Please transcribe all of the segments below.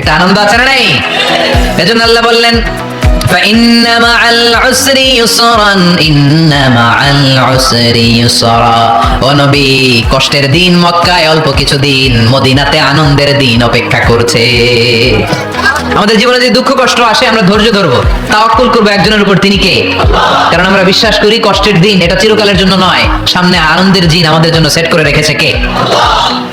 একটা আনন্দ আছে না নাই এজন্য আল্লাহ বললেন فإن مع العسر يسرا إن مع العسر يسرا ও নবী কষ্টের দিন মক্কায় অল্প কিছু দিন মদিনাতে আনন্দের দিন অপেক্ষা করছে আমাদের জীবনে যে দুঃখ কষ্ট আসে আমরা ধৈর্য ধরবো তাওয়াক্কুল করবো একজনের উপর তিনি কে কারণ আমরা বিশ্বাস করি কষ্টের দিন এটা চিরকালের জন্য নয় সামনে আনন্দের দিন আমাদের জন্য সেট করে রেখেছে কে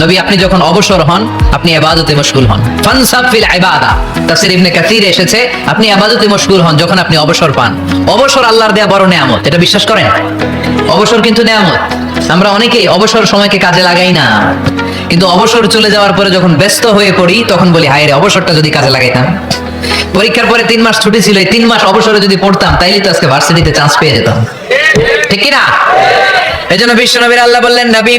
নবী, আপনি যখন অবসর হন, আপনি ইবাদতে মশগুল হন। ফানসাব ফিল ইবাদা। তাফসীর ইবনে কাসির এসেছে, আপনি ইবাদতে মশগুল হন যখন আপনি অবসর পান। অবসর আল্লাহর দেয়া বড় নিয়ামত, এটা বিশ্বাস করেন? অবসর কিন্তু নিয়ামত। আমরা অনেকেই অবসর সময়কে কাজে লাগাই না। কিন্তু অবসর চলে যাওয়ার পরে যখন ব্যস্ত হয়ে পড়ি, তখন বলি, হায় রে, অবসরটা যদি কাজে লাগাইতাম। পরীক্ষার পরে তিন মাস ছুটি ছিল, এই তিন মাস অবসরে যদি পড়তাম, তাইলে তো আজকে ভার্সিটিতে চান্স পেয়ে যেতাম। ঠিক কি না এই জন্য বিশ্ব নবীর আল্লাহ বললেন, নবী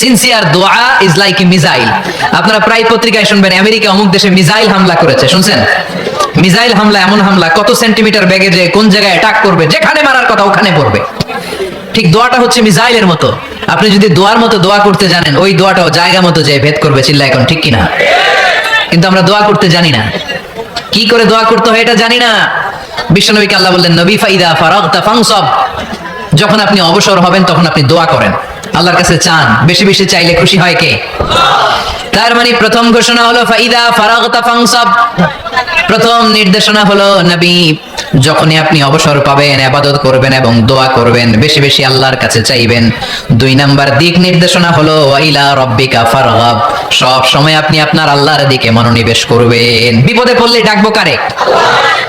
সিনসিয়ার দোয়া ইজ লাইক এ মিসাইল আপনারা প্রায় পত্রিকায় শুনবেন, আমেরিকা অমুক দেশে মিসাইল হামলা করেছে। শুনছেন? মিসাইল হামলা, এমন হামলা, কত সেন্টিমিটার ব্যাগে যে কোন জায়গায় অ্যাটাক করবে, যেখানে মারার কথা ওখানে পড়বে। ঠিক দোয়াটা হচ্ছে মিসাইলের মতো। আপনি যদি দোয়ার মতো দোয়া করতে জানেন, ওই দোয়াটাও জায়গা মতো যে ভেদ করবে চিল্লা এখন, ঠিক কিনা? কিন্তু আমরা দোয়া করতে জানি না। কি করে দোয়া করতে হয় এটা জানি না। বিশ্বনবীকে আল্লাহ বললেন, নবী ফাইদা ফারাগতা ফাংসব যখন আপনি অবসর হবেন, তখন আপনি দোয়া করেন। আল্লাহর কাছে চান, বেশি বেশি চাইলে খুশি হয় কে? তার মানে প্রথম ঘোষণা হলো, ফাইদা ফারাগতা ফাংসব প্রথম নির্দেশনা হলো, নবী, যখনই আপনি অবসর পাবেন, আবাদত করবেন এবং দোয়া করবেন, বেশি বেশি আল্লাহর কাছে চাইবেন। দুই নাম্বার দিক নির্দেশনা হলো ওয়াইলা রব্বিকা ফারগাব। সব সময় আপনি আপনার আল্লাহর দিকে মনোনিবেশ করবেন। বিপদে পড়লে ডাকবো কারে?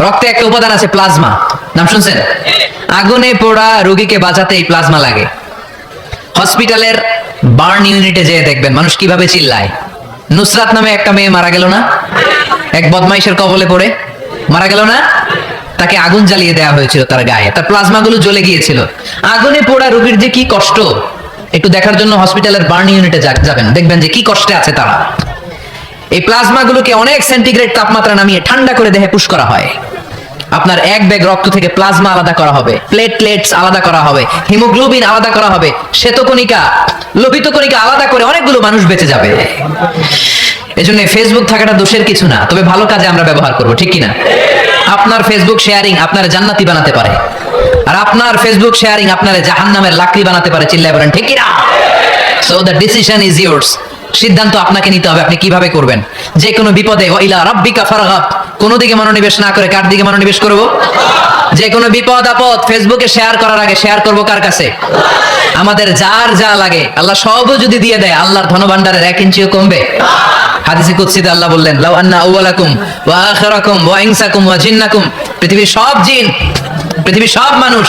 রক্তে একটা উপাদান আছে প্লাজমা। নাম শুনছেন? আগুনে পোড়া রোগীকে বাঁচাতে এই প্লাজমা লাগে। হসপিটালের বার্ন ইউনিটে যেয়ে দেখবেন, মানুষ কীভাবে চিল্লায়। নুসরাত নামে একটা মেয়ে মারা গেল না? এক বদমাইশের কবলে পড়ে। মারা গেল না? তাকে আগুন জ্বালিয়ে দেওয়া হয়েছিল তার গায়ে। তার প্লাজমাগুলো জ্বলে গিয়েছিল। আগুনে পোড়া রোগীর যে কি কষ্ট? একটু দেখার জন্য হসপিটালের বার্ন ইউনিটে যাবেন। দেখবেন যে কি কষ্টে আছে তারা। এই প্লাজমা গুলোকে অনেক সেন্টিগ্রেড তাপমাত্রা নামিয়ে ঠান্ডা করে দেহে পুশ করা হয়। আপনার এক ব্যাগ রক্ত থেকে প্লাজমা আলাদা করা হবে, প্লেটলেটস আলাদা করা হবে, হিমোগ্লোবিন আলাদা করা হবে, শ্বেতকণিকা লোহিত কণিকা আলাদা করে অনেকগুলো মানুষ বেঁচে যাবে। এজন্য ফেসবুক থাকাটা দোষের কিছু না, তবে ভালো কাজে আমরা ব্যবহার করব, ঠিক কি না আপনার ফেসবুক শেয়ারিং আপনার জান্নাতি বানাতে পারে। আর আপনার ফেসবুক শেয়ারিং আপনার জাহান্নামের লাকড়ি বানাতে পারে, চিল্লায় বলেন, ঠিক কি না so the decision is yours সিদ্ধান্ত আপনাকে নিতে হবে, আপনি কীভাবে করবেন? যে কোনো বিপদে ইলা রাব্বিকা কোন দিকে মনোনিবেশ না করে কার দিকে মনোনিবেশ করব? যে কোনো বিপদ, আপদ ফেসবুকে শেয়ার করার আগে শেয়ার করব কার কাছে? আমাদের যার যা লাগে, আল্লাহ সবও যদি দিয়ে দেয়, আল্লাহর ধনভাণ্ডারের এক ইঞ্চিও কমবে। হাদিসে কুদসিতে আল্লাহ বললেন, লাউ আন্না আউওয়ালাকুম ওয়া আখিরাকুম ওয়া ইনসাকুম ওয়া জিন্নাকুম। পৃথিবীর সব জিন, পৃথিবীর সব মানুষ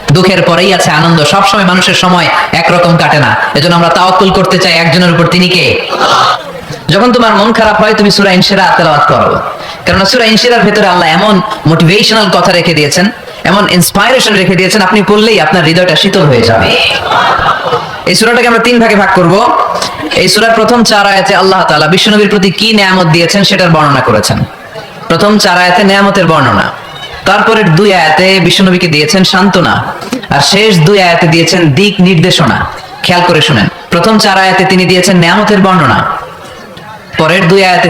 দুঃখের পরেই আছে আনন্দ। সব সময় মানুষের সময় একরকম কাটে না। এজন্য আমরা তাওয়াক্কুল করতে চাই একজনের উপর। তিনি কে? যখন তোমার মন খারাপ হয়, তুমি সূরা ইনশিরা তেলাওয়াত করো। কারণ সূরা ইনশিরার ভেতরে আল্লাহ এমন মোটিভেশনাল কথা রেখে দিয়েছেন, এমন ইন্সপাইরেশন রেখে দিয়েছেন, আপনি পড়লেই আপনার হৃদয়টা শীতল হয়ে যাবে। এই সুরাটাকে আমরা তিন ভাগে ভাগ করব। এই সূরার প্রথম চার আয়াতে আল্লাহ তাআলা বিশ্বনবীর প্রতি কি নিয়ামত দিয়েছেন সেটার বর্ণনা করেছেন। প্রথম চার আয়াতে নিয়ামতের বর্ণনা। তারপরের দুই আয়াতে বিশ্বনবীকে দিয়েছেন সান্ত্বনা, আর শেষ দুই আয়াতে দিয়েছেন দিক নির্দেশনা। খেয়াল করে শুনেন। প্রথম চার আয়াতে তিনি দিয়েছেন নিয়ামতের বর্ণনা। পরের দুই আয়াতে